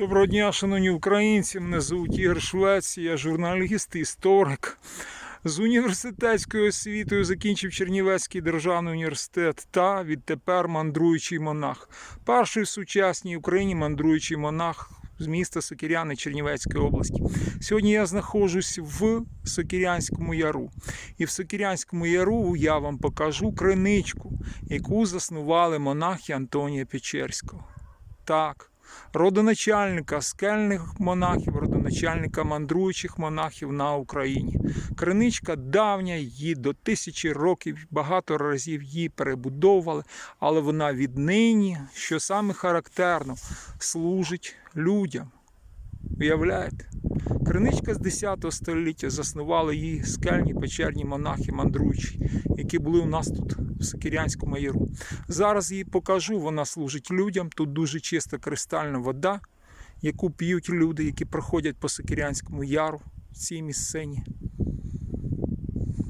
Доброго дня, шановні українці. Мене звуть Ігор Швець, я журналіст, історик. З університетською освітою закінчив Чернівецький державний університет та відтепер мандруючий монах. Перший в сучасній Україні мандруючий монах з міста Сокиряни Чернівецької області. Сьогодні я знаходжусь в Сокирянському яру. І в Сокирянському яру я вам покажу криничку, яку заснували монахи Антонія Печерського. Так, родоначальника скельних монахів, родоначальника мандруючих монахів на Україні. Криничка давня, її до тисячі років, багато разів її перебудовували, але вона віднині, що саме характерно, служить людям. Уявляєте? Криничка з 10 століття заснували її скельні печерні монахи мандруючі, які були у нас тут в Сокирянському яру. Зараз її покажу, вона служить людям. Тут дуже чиста кристальна вода, яку п'ють люди, які проходять по Сокирянському яру в цій місцині.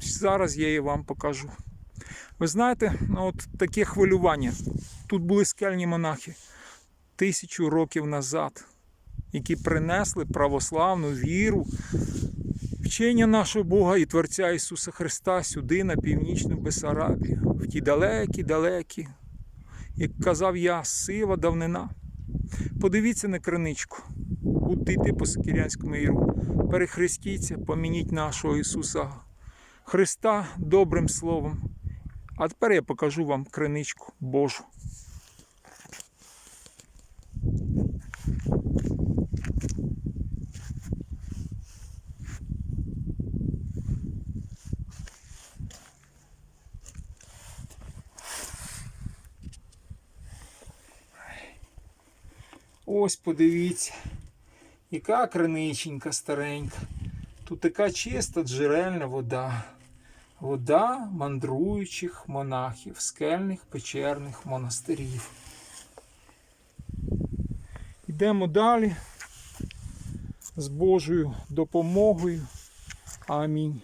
Зараз я її вам покажу. Ви знаєте, ну, от таке хвилювання. Тут були скельні монахи тисячу років назад, які принесли православну віру, вчення нашого Бога і Творця Ісуса Христа сюди, на північну Бесарабію, в ті далекі-далекі, як казав я, сива давнина. Подивіться на криничку, будете йти по Сокирянському Іру, перехрестіться, помініть нашого Ісуса Христа добрим словом. А тепер я покажу вам криничку Божу. Ось подивіться, яка криниченька старенька. Тут така чиста джерельна вода. Вода мандруючих монахів, скельних печерних монастирів. Йдемо далі з Божою допомогою. Амінь.